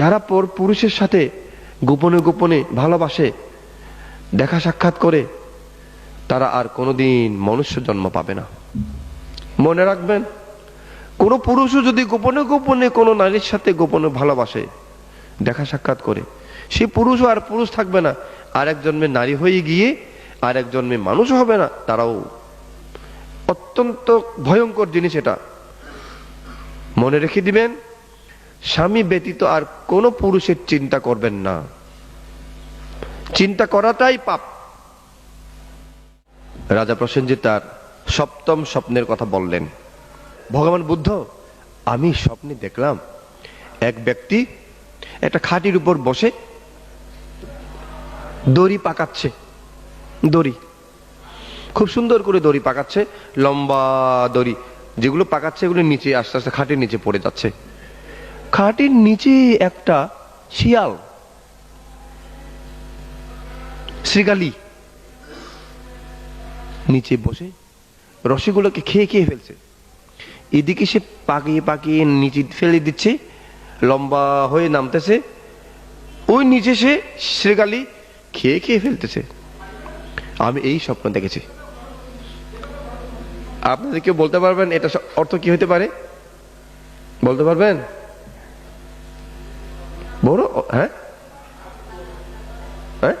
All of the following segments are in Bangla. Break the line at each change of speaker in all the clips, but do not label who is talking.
যারা পর পুরুষের সাথে গোপনে গোপনে ভালোবাসে, দেখা সাক্ষাৎ করে, তারা আর কোনোদিন মনুষ্য জন্ম পাবে না। মনে রাখবেন, কোনো পুরুষও যদি গোপনে গোপনে কোনো নারীর সাথে গোপনে ভালোবাসে, দেখা সাক্ষাৎ করে, সে পুরুষও আর পুরুষ থাকবে না। আর এক জন্মে নারী হয়ে গিয়ে আর এক জন্মে মানুষ হবে না, তারাও অত্যন্ত ভয়ঙ্কর জিনিস এটা। মনে রেখে দিবেন স্বামী ব্যতীত আর কোনো পুরুষের চিন্তা করবেন না। চিন্তা করাটাই পাপ। রাজা প্রসেনজিৎ তার সপ্তম স্বপ্নের কথা বললেন। ভগবান বুদ্ধ, আমি স্বপ্নে দেখলাম এক ব্যক্তি একটা খাটির উপর বসে দড়ি পাকাচ্ছে। দড়ি। খুব সুন্দর করে দড়ি পাকাচ্ছে, লম্বা দড়ি। যেগুলো পাকাচ্ছে, এগুলো নিচে, আস্তে আস্তে খাটের নিচে পড়ে যাচ্ছে। খাটের নিচে একটা শিয়াল। শ্রীগালি। নিচে বসে রসিগুলোকে খেয়ে খেয়ে ফেলছে। এদিকে সে পাকিয়ে পাকিয়ে নিচে ফেলে দিচ্ছে, লম্বা হয়ে নামতেছে। ওই নিচে সে শ্রীগালি খেয়ে খেয়ে ফেলতেছে। আমি এই স্বপ্ন দেখেছি। আপনাদের কেউ বলতে পারবেন এটা অর্থ কি হতে পারে? বলতে পারবেন? হ্যাঁ? হ্যাঁ?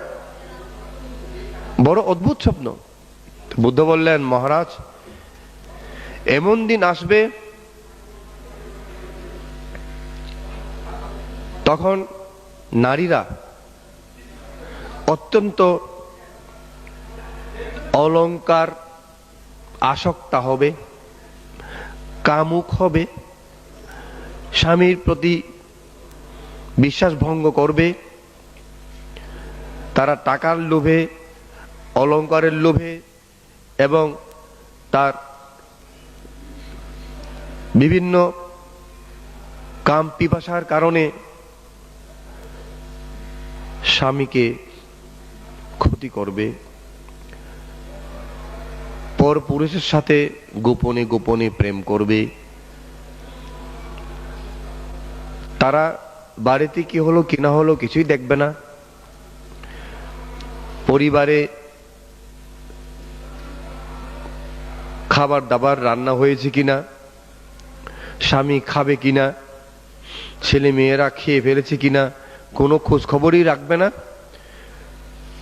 বড় অদ্ভুত স্বপ্ন। বুদ্ধ বললেন, মহারাজ, এমন দিন আসবে তখন নারীরা অত্যন্ত অলংকার আসক্তা হবে, কামুক হবে, স্বামীর প্রতি বিশ্বাস ভঙ্গ করবে, তারা টাকার লোভে অলংকারের লোভে এবং তার বিভিন্ন কাম পিপাসার কারণে স্বামীকে ক্ষতি করবে। পর পুরুষের সাথে গোপনে গোপনে প্রেম করবে। তারা বাড়িতে কি হলো, কি না হলো, কিছুই দেখবে না। পরিবারে খাবার দাবার রান্না হয়েছে কিনা, স্বামী খাবে কিনা ছেলে মেয়েরা খেয়ে ফেলেছে কিনা, কোনো খোঁজ খবরই রাখবে না।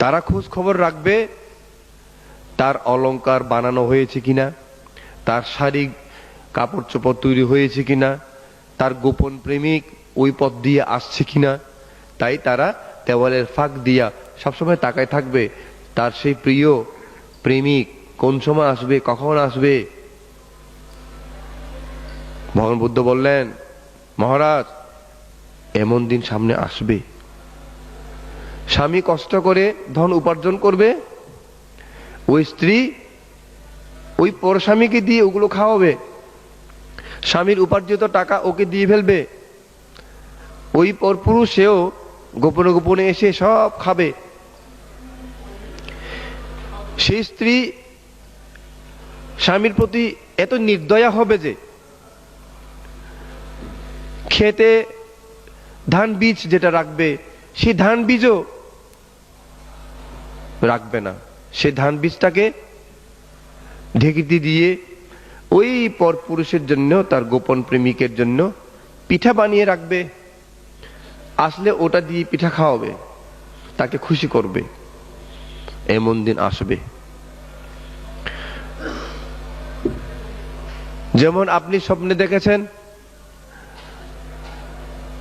তারা খোঁজ খবর রাখবে, তার অলঙ্কার বানানো হয়েছে কিনা, তার শাড়ি কাপড় চোপড় তৈরি হয়েছে কিনা, তার গোপন প্রেমিক ওই পথ দিয়ে আসছে কিনা, তাই তারা দেওয়ালের ফাঁক দিয়া সবসময় তাকায় থাকবে। তার সেই প্রিয় প্রেমিক কোন সময় আসবে, কখন আসবে? ভগবান বুদ্ধ বললেন, মহারাজ, এমন দিন সামনে আসবে। স্বামী কষ্ট করে ধন উপার্জন করবে, ওই স্ত্রী ওই পর স্বামীকে দিয়ে ওগুলো খাওয়াবে। স্বামীর উপার্জিত টাকা ওকে দিয়ে ফেলবে। ওই পর পুরুষ সেও গোপনে গোপনে এসে সব খাবে। সেই স্ত্রী স্বামীর প্রতি এত নির্দয়া হবে যে খেতে ধান বীজ যেটা রাখবে, সেই ধান বীজও রাখবে না। সে ধান বীজটাকে ঢেকিতে দিয়ে ওই পর পুরুষের জন্য, তার গোপন প্রেমিকের জন্য পিঠা বানিয়ে রাখবে। আসলে ওটা দিয়ে পিঠা খাওয়াবে, তাকে খুশি করবে। এমন দিন আসবে। যেমন আপনি স্বপ্নে দেখেছেন,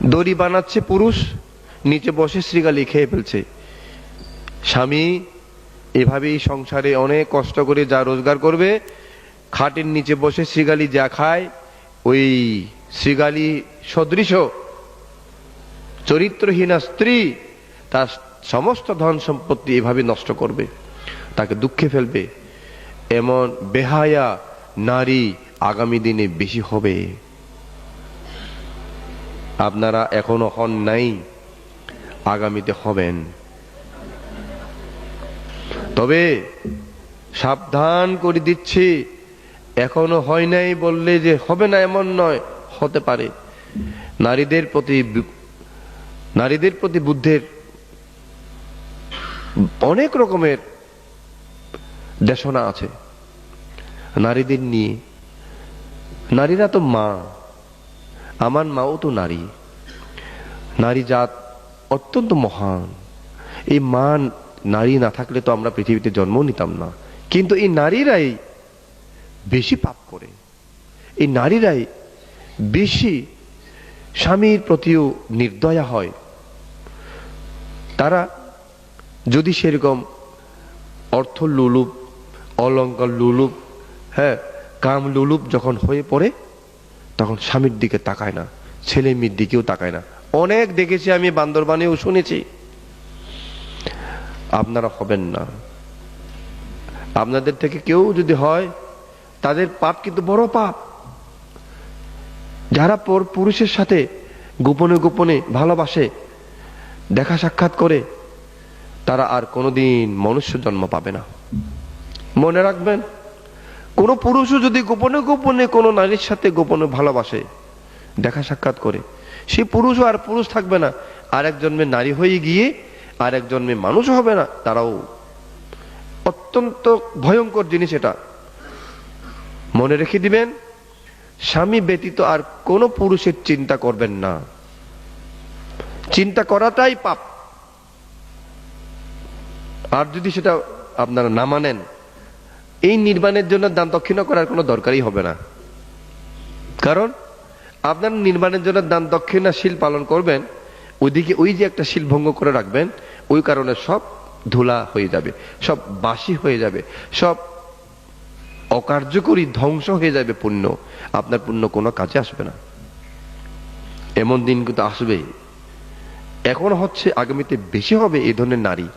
দড়ি বানাচ্ছে পুরুষ, নিচে বসে শ্রীগালি খেয়ে ফেলছে। স্বামী এভাবেই সংসারে অনেক কষ্ট করে যা রোজগার করবে, খাটের নিচে বসে শ্রীগালি যা খায়, ওই শ্রীগালি সদৃশ চরিত্রহীনা স্ত্রী, তার সমস্ত ধন সম্পত্তি এভাবে নষ্ট করবে, তাকে দুঃখে ফেলবে। এমন বেহায়া নারী আগামী দিনে বেশি হবে। আপনারা এখনও হন নাই, আগামীতে হবেন। তবে সাবধান করে দিচ্ছি, এখনও হয় নাই বললে যে হবে না এমন নয়, হতে পারে। নারীদের প্রতি নারীদের প্রতি বুদ্ধের অনেক রকমের দেশনা আছে। নারীদের নিয়ে, নারীরা তো মা, আমার মাও তো নারী। নারী জাত অত্যন্ত মহান। এই মা নারী না থাকলে তো আমরা পৃথিবীতে জন্ম নিতাম না। কিন্তু এই নারীরাই বেশি পাপ করে। এই নারীরাই বেশি স্বামীর প্রতিও নির্দয়া হয়। তারা যদি সেরকম অর্থ লুলুপ, অলঙ্কার লুলুপ হ্যাঁ কাম লুলুপ যখন হয়ে পড়ে, তখন স্বামীর দিকে তাকায় না, ছেলে মেয়ের দিকেও তাকায় না। অনেক দেখেছি আমি, বান্দরবানেও শুনেছি। আপনারা হবেন না। আপনাদের থেকে কেউ যদি হয়, তাদের পাপ কিন্তু বড় পাপ। যারা পর পুরুষের সাথে গোপনে গোপনে ভালোবাসে দেখা সাক্ষাৎ করে, তারা আর কোনোদিন মনুষ্য জন্ম পাবে না। মনে রাখবেন, কোন পুরুষও যদি গোপনে গোপনে কোনো নারীর সাথে গোপনে ভালোবাসে, দেখা সাক্ষাৎ করে, সে পুরুষও আর পুরুষ থাকবে না। আর এক জন্মে নারী হয়ে গিয়ে আর এক জন্মে মানুষ হবে না, তারাও। অত্যন্ত ভয়ঙ্কর জিনিস এটা। মনে রেখে দিবেন, স্বামী ব্যতীত আর কোন পুরুষের চিন্তা করবেন না। চিন্তা করাটাই পাপ। আর যদি সেটা আপনারা না মানেন, এই নির্মাণের জন্য দান দক্ষিণা করার কোনো দরকারই হবে না। কারণ, আপনার নির্মাণের জন্য দান দক্ষিণা শিল পালন করবেন, ওইদিকে ওই যে একটা শিল ভঙ্গ করে রাখবেন, ওই কারণে সব ধুলা হয়ে যাবে, সব বাসি হয়ে যাবে, সব অকার্যকরী ধ্বংস হয়ে যাবে পুণ্য। আপনার পুণ্য কোনো কাজে আসবে না। এমন দিন কিন্তু আসবে এখন হচ্ছে আগামীতে বেশি হবে এই ধরনের নারী।